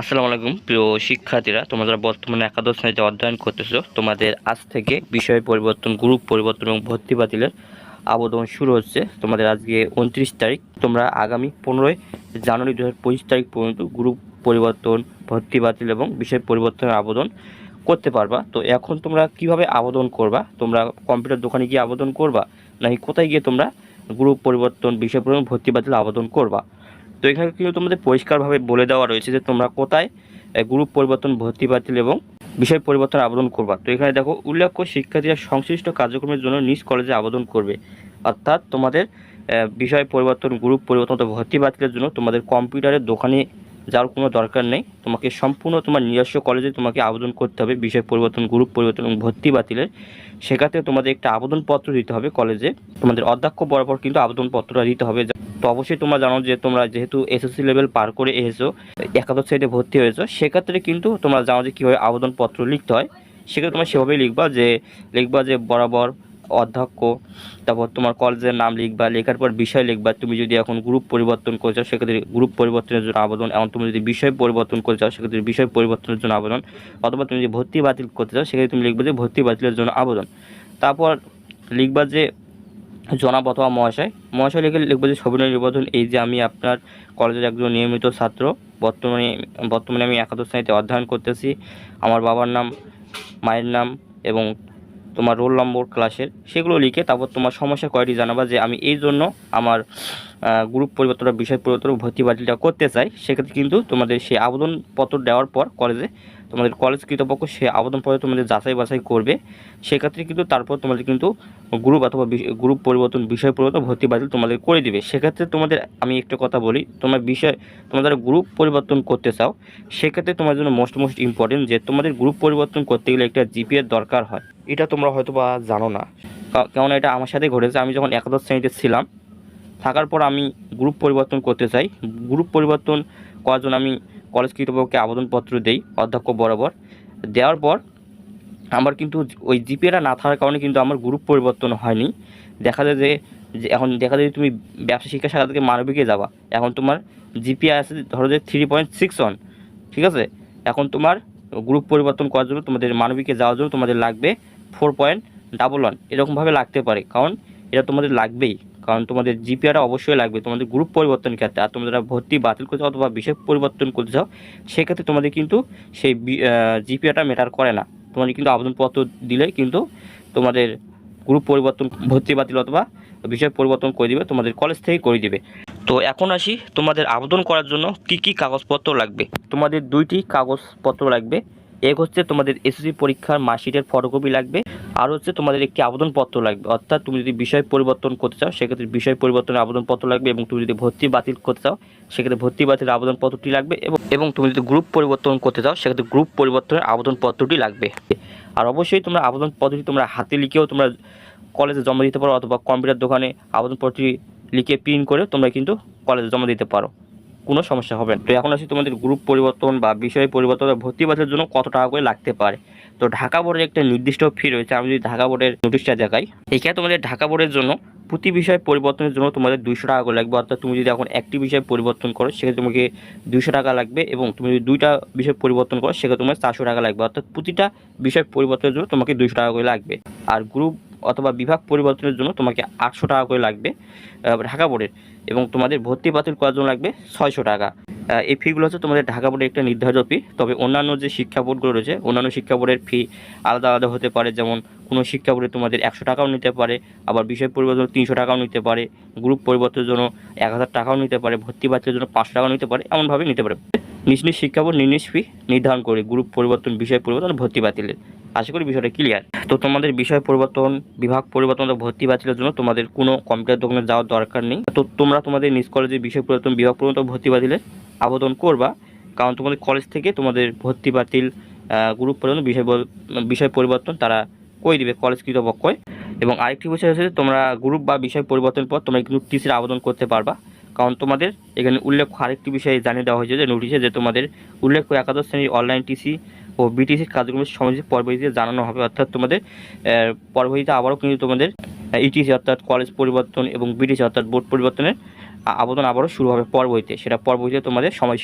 আসসালামু আলাইকুম। প্রিয় শিক্ষার্থীরা, তোমরা বর্তমানে একাদশ শ্রেণীতে অধ্যয়ন করতেছো, তোমাদের আজ থেকে বিষয় পরিবর্তন, গ্রুপ পরিবর্তন এবং ভর্তি বাতিলের আবেদন শুরু হচ্ছে। তোমাদের আজকে উনত্রিশ তারিখ, তোমরা আগামী পনেরোই জানুয়ারি দু হাজার পঁচিশ তারিখ পর্যন্ত গ্রুপ পরিবর্তন, ভর্তি বাতিল এবং বিষয় পরিবর্তনের আবেদন করতে পারবা। তো এখন তোমরা কীভাবে আবেদন করবা? তোমরা কম্পিউটার দোকানে গিয়ে আবেদন করবা? নাকি কোথায় গিয়ে তোমরা গ্রুপ পরিবর্তন, বিষয় পরিবর্তন, ভর্তি বাতিল আবেদন করবা? তো এখানে কিন্তু তোমাদের পরিষ্কারভাবে বলে দেওয়া রয়েছে যে তোমরা কোথায় গ্রুপ পরিবর্তন, ভর্তি বাতিল এবং বিষয় পরিবর্তন আবেদন করবা। তো এখানে দেখো, উল্লেখ্য শিক্ষার্থীরা সংশ্লিষ্ট কার্যক্রমের জন্য নিজ কলেজে আবেদন করবে। অর্থাৎ তোমাদের বিষয় পরিবর্তন, গ্রুপ পরিবর্তন ভর্তি বাতিলের জন্য তোমাদের কম্পিউটারের দোকানে যাওয়ার কোনো দরকার নেই। তোমাকে সম্পূর্ণ তোমার নিজস্ব কলেজে তোমাকে আবেদন করতে হবে বিষয় পরিবর্তন, গ্রুপ পরিবর্তন এবং ভর্তি বাতিলের। সেক্ষেত্রে তোমাদের একটা আবেদনপত্র দিতে হবে কলেজে। তোমাদের অধ্যক্ষ বরাবর কিন্তু আবেদনপত্রটা দিতে হবে। তো অবশ্যই তোমরা জানো যে তোমরা যেহেতু এসএসসি লেভেল পার করে এসেছ, একাদশ সাইডে ভর্তি হয়েছো, সেক্ষেত্রে কিন্তু তোমরা জানো যে কীভাবে আবেদনপত্র লিখতে হয়। সেক্ষেত্রে তোমরা সেভাবেই লিখবা যে লিখবা যে বরাবর অধ্যক্ষ, তারপর তোমার কলেজের নাম লিখবা, লেখার পর বিষয় লিখবা। তুমি যদি এখন গ্রুপ পরিবর্তন করে চাও, সেক্ষেত্রে গ্রুপ পরিবর্তনের জন্য আবেদন, এবং তুমি যদি বিষয় পরিবর্তন করে চাও, সেক্ষেত্রে বিষয় পরিবর্তনের জন্য আবেদন, অথবা তুমি যদি ভর্তি বাতিল করতে চাও, সেক্ষেত্রে তুমি লিখবে যে ভর্তি বাতিলের জন্য আবেদন। তারপর লিখবা যে জনাব অথবা মহাশয় মহাশয় লিখে লিখব যে সবিনয় নির্বাচন, এই যে আমি আপনার কলেজের একজন নিয়মিত ছাত্র, বর্তমানে বর্তমানে আমি একাদশ শ্রেণীতে অধ্যয়ন করতেছি। আমার বাবার নাম, মায়ের নাম এবং তোমার রোল নম্বর ক্লাসের সেগুলো লিখে তারপর তোমার সমস্যা কয়টি জানাবা যে আমি এই জন্য আমার গ্রুপ পরিবর্তন বিষয় পরিবর্তন ভর্তি বাতিলটা করতে চাই। সেক্ষেত্রে কিন্তু তোমাদের সেই আবেদনপত্র দেওয়ার পর কলেজে তোমাদের কলেজ কর্তৃপক্ষ সেই আবেদনপত্র তোমাদের যাচাই বাছাই করবে। সেক্ষেত্রে কিন্তু তারপর তোমাদের কিন্তু গ্রুপ অথবা গ্রুপ পরিবর্তন, বিষয় পরিবর্তন ভর্তি বাতিল তোমাদের করে দিবে। সেক্ষেত্রে তোমাদের, আমি একটা কথা বলি, তোমার বিষয় তোমাদের গ্রুপ পরিবর্তন করতে চাও, সেক্ষেত্রে তোমার জন্য মোস্ট মোস্ট ইম্পর্টেন্ট যে তোমাদের গ্রুপ পরিবর্তন করতে গেলে একটা জিপিএর দরকার হয়। এটা তোমরা হয়তো বা জানো না। কা- কেননা এটা আমার সাথে ঘটেছে। আমি যখন একাদশ শ্রেণীতে ছিলাম, থাকার পর আমি গ্রুপ পরিবর্তন করতে চাই। গ্রুপ পরিবর্তন করার জন্য আমি কলেজ কর্তৃপক্ষকে আবেদনপত্র দেই, অধ্যক্ষ বরাবর। দেওয়ার পর আমার কিন্তু ওই জিপিএটা না থাকার কারণে কিন্তু আমার গ্রুপ পরিবর্তন হয়নি। দেখা যায় যে এখন দেখা যায় তুমি ব্যবসা শিক্ষা শাখা থেকে মানবিকে যাবা। এখন তোমার জিপিএ আছে ধরো যে থ্রি পয়েন্ট সিক্স ওয়ান ঠিক আছে? এখন তোমার গ্রুপ পরিবর্তন করার জন্য তোমাদের মানবিকে যাওয়ার জন্য তোমাদের লাগবে ফোর পয়েন্ট ডাবল ওয়ান এরকমভাবে লাগতে পারে। কারণ এটা তোমাদের লাগবেই। কারণ তোমাদের জিপিআটা অবশ্যই লাগবে। তোমাদের গ্রুপ পরিবর্তন ক্ষেত্রে আর তোমরা যারা ভর্তি, বাতিল করতে অথবা বিষয় পরিবর্তন করতে চাও, সেক্ষেত্রে তোমাদের কিন্তু সেই জিপিআটা ম্যাটার করে না। তোমাদের কিন্তু আবেদনপত্র দিলে কিন্তু তোমাদের গ্রুপ পরিবর্তন, ভর্তি, বাতিল অথবা বিষয় পরিবর্তন করে দিবে, তোমাদের কলেজ থেকেই করে দিবে। তো এখন আসি তোমাদের আবেদন করার জন্য কি কি কাগজপত্র লাগবে? তোমাদের দুইটি কাগজপত্র লাগবে। এক হচ্ছে তোমাদের এসএসসি পরীক্ষার মার্কশিটের ফটোকপি লাগবে। আর হচ্ছে তোমাদের একটি আবেদনপত্র লাগবে। অর্থাৎ তুমি যদি বিষয় পরিবর্তন করতে চাও, সেক্ষেত্রে বিষয় পরিবর্তনের আবেদনপত্র লাগবে এবং তুমি যদি ভর্তি বাতিল করতে চাও, সেক্ষেত্রে ভর্তি বাতিল আবেদনপত্রটি লাগবে এবং এবং তুমি যদি গ্রুপ পরিবর্তন করতে চাও, সেক্ষেত্রে গ্রুপ পরিবর্তনের আবেদনপত্রটি লাগবে। আর অবশ্যই তোমরা আবেদনপত্রটি তোমরা হাতে লিখেও তোমরা কলেজে জমা দিতে পারো অথবা কম্পিউটার দোকানে আবেদনপত্রটি লিখে প্রিন্ট করে তোমরা কিন্তু কলেজে জমা দিতে পারো। কোনো সমস্যা হবে না। তো এখন আসি তোমাদের গ্রুপ পরিবর্তন বা বিষয় পরিবর্তন ভর্তি বাতিলের জন্য কত টাকা করে লাগতে পারে। তো ঢাকা বোর্ডের একটা নির্দিষ্ট ফি রয়েছে, আমি যদি ঢাকা বোর্ডের নোটিশটা দেখাই। এখানে তোমাদের ঢাকা বোর্ডের জন্য প্রতি বিষয় পরিবর্তনের জন্য তোমাদের দুইশো টাকা করে লাগবে। অর্থাৎ তুমি যদি এখন একটি বিষয় পরিবর্তন করো, সেক্ষেত্রে তোমাকে দুইশো টাকা লাগবে এবং তুমি যদি দুইটা বিষয় পরিবর্তন করো, সেক্ষেত্রে তোমার চারশো টাকা লাগবে। অর্থাৎ প্রতিটা বিষয় পরিবর্তনের জন্য তোমাকে দুইশো টাকা করে লাগবে। আর গ্রুপ অথবা বিভাগ পরিবর্তনের জন্য তোমাকে আটশো টাকা করে লাগবে ঢাকা বোর্ডের এবং তোমাদের ভর্তি বাতিল করার জন্য লাগবে ছয়শো টাকা। এই ফিগুলো হচ্ছে তোমাদের ঢাকা বোর্ডের একটা নির্ধারিত ফি তবে অন্যান্য যে শিক্ষা বোর্ডগুলো রয়েছে, অন্যান্য শিক্ষা বোর্ডের ফি আলাদা আলাদা হতে পারে। যেমন কোনো শিক্ষা বোর্ডে তোমাদের একশো টাকাও নিতে পারে, আবার বিষয় পরিবর্তন তিনশো টাকাও নিতে পারে গ্রুপ পরিবর্তনের জন্য এক হাজার টাকাও নিতে পারে, ভর্তি বাতিলের জন্য পাঁচশো টাকাও নিতে পারে, এমনভাবে নিতে পারে। নিজ নিজ শিক্ষা বোর্ড নিজ নিজ ফি নির্ধারণ করে গ্রুপ পরিবর্তন, বিষয় পরিবর্তন ভর্তি বাতিলের আশা করি বিষয়টা ক্লিয়ার তো তোমাদের বিষয় পরিবর্তন, বিভাগ পরিবর্তন ভর্তি বাতিলের জন্য তোমাদের কোনো কম্পিউটার দোকানে যাওয়ার দরকার নেই। তো তোমরা তোমাদের নিজ কলেজে বিষয় পরিবর্তন, বিভাগ পরিবর্তন ভর্তি বাতিলের আবেদন করবা। কারণ তোমাদের কলেজ থেকে তোমাদের ভর্তি বাতিল গ্রুপ পরিবর্তন, বিষয় বিষয় পরিবর্তন তারা কই দিবে? কলেজ কর্তৃপক্ষই এবং আরেকটি বিষয় হচ্ছে তোমরা গ্রুপ বা বিষয় পরিবর্তনের পর তোমরা কিন্তু টিসির আবেদন করতে পারবা। কারণ তোমাদের এখানে উল্লেখ আরেকটি বিষয়ে জানিয়ে দেওয়া হয়েছে যে নোটিশে যে তোমাদের উল্লেখ্য একাদশ শ্রেণির অনলাইন টিসি ও বিটিসির কার্যক্রমের সমাজে পরবর্তীতে জানানো হবে। অর্থাৎ তোমাদের পরবর্তীতে আবারও কিন্তু তোমাদের ইটিসি অর্থাৎ কলেজ পরিবর্তন এবং বিটিসি অর্থাৎ বোর্ড পরিবর্তনের আবেদন আবারও শুরু হবে পরবর্তীতে। সেটা পরবর্তীতে তোমাদের সময়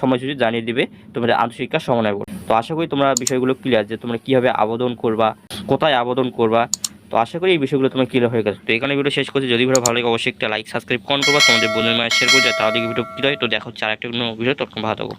সময়সূচি জানিয়ে দিবে তোমাদের আন্তঃশিক্ষা সমন্বয় তো আশা করি তোমরা বিষয়গুলো ক্লিয়ার যে তোমরা কীভাবে আবেদন করবা, কোথায় আবেদন করবা তো আশা করি এই বিষয়গুলো তোমার ক্লিয়ার হয়ে গেছে। তো এখানে ভিডিও শেষ করছি। যদি ভিডিও ভালো লাগে, অবশ্যই একটা লাইক সাবস্ক্রাইব কমেন্ট করবা। তোমাদের বন্ধুদের মায়ের শেয়ার করে যায় তাহলে ভিডিও কী হয়, তো দেখো চার একটা ভিডিও তখন ভালো থাকো।